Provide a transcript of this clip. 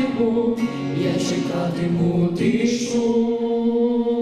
чекатиму, я чекатиму тишу.